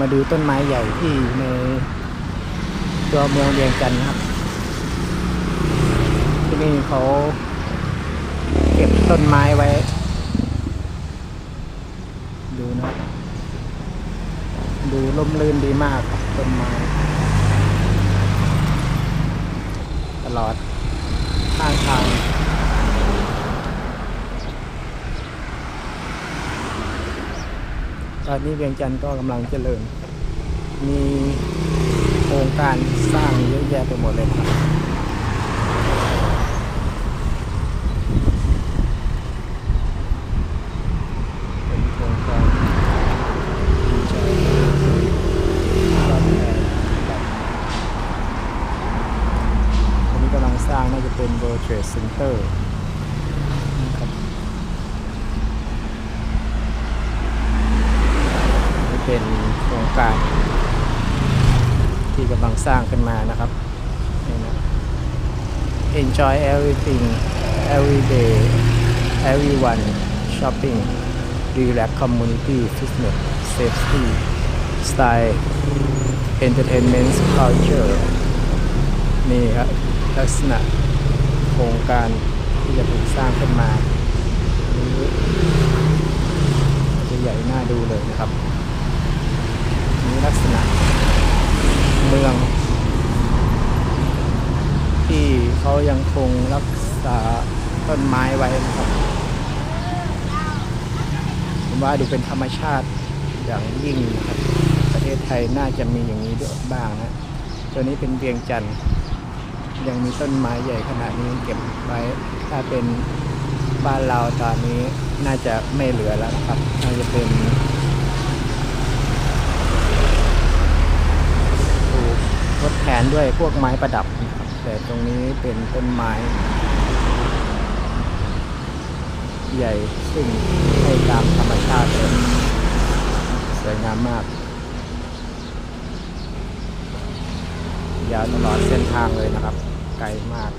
มาดูต้นไม้ใหญ่ที่ในตัวเมืองเวียงจันนะครับ ที่นี่เขาเก็บต้นไม้ไว้ ดูนะครับดูร่มรื่นดีมากต้นไม้ ตลอดข้างทาง ตอนนี้เวียงจันทร์ก็กำลังเจริญ มีโครงการสร้างเยอะแยะไปหมดเลยครับเป็นโครงการที่จะรับแทนแบบอันนี้กำลังสร้างน่าจะเป็น World Trade Center นะครับ นี่ เป็นโครงการที่กำลังสร้างขึ้นมานะครับนี่นะ enjoy everything every day everyone shopping relax community fitness safety style entertainment culture นี่ครับลักษณะโครงการที่จะถูกสร้างขึ้นมาจะใหญ่น่าดูเลยนะครับ ลักษณะเมือง ที่เขายังคงรักษาต้นไม้ไว้นะครับผมว่าดูเป็นธรรมชาติอย่างยิ่งนะครับ ประเทศไทยน่าจะมีอย่างนี้ด้วยบ้างนะตัวนี้เป็นเวียงจันทร์ยังมีต้นไม้ใหญ่ขนาดนี้เก็บไว้ ถ้าเป็นบ้านเราตอนนี้น่าจะไม่เหลือแล้วนะครับน่าจะเป็น ถูกทดแท นด้วยพวกไม้ประดับนะครับ แต่ตรงนี้เป็นต้นไม้ ใหญ่ซึ่งให้ตามธรรมชาติเลยสวยงามมาก ยาวตลอดเส้นทางเลยนะครับ ไกลมาก